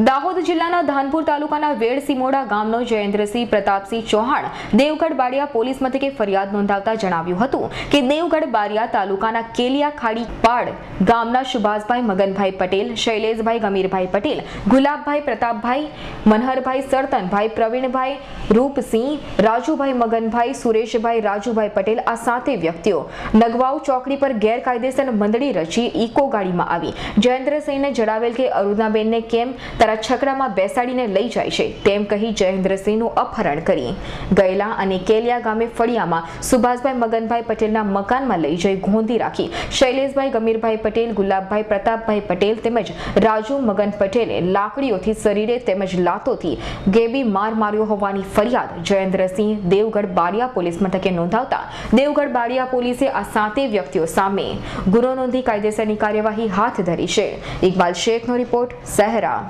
દાહોદ જિલ્લાના ધાનપુર તાલુકાના વેડ સિમોડા ગામનો જયેન્દ્રસિંહ પ્રતાપસિંહ ચૌહાણ દેવગઢ બારિયા પોલીસ મથકે ફરિયાદ નોંધાવતા જણાવ્યું હતું કે દેવગઢ બારિયા તાલુકાના કેલિયા ખાડી પાડ ગામના સુભાષભાઈ મગનભાઈ પટેલ, શૈલેષભાઈ ગમીરભાઈ પટેલ, ગુલાબભાઈ પ્રતાપભાઈ, મનહરભાઈ સરતનભાઈ, પ્રવીણભાઈ રૂપસિંહ, રાજુભાઈ મગનભાઈ, સુરેશભાઈ રાજુભાઈ પટેલ આ સાતે વ્યક્તિઓ નગવાઉ ચોકડી પર ગેરકાયદેસર મંડળી રચી ઇકો ગાડીમાં આવી. જયેન્દ્રસિંહને જણાવેલ કે અરુણાબેનને કેમ તારા છકડામાં બેસાડીને લઈ જાય છે. તેમ કહી જયેન્દ્રસિંહનું અપહરણ કરી. ગયેલા અને કેલિયા ગામે ફળિયામાં સુભાષભાઈ મગનભાઈ પટેલના મકાનમાં લઈ જઈ ગોંધી રાખી. શૈલેષભાઈ ગમીરભાઈ પટેલ, ગુલાબભાઈ પ્રતાપભાઈ પટેલ તેમજ રાજુ મગન પટેલે લાકડીઓથી શરીરે તેમજ લાતોથી ગેબી માર માર્યો હોવાની ફરિયાદ જયેન્દ્રસિંહ દેવગઢ બારિયા પોલીસ મથકે નોંધાવતા દેવગઢ બારિયા પોલીસે આ સાતે વ્યક્તિઓ સામે ગુનો નોંધી કાયદેસરની કાર્યવાહી હાથ ધરી છે. ઇકબાલ શેખનો રિપોર્ટ, સહેરા.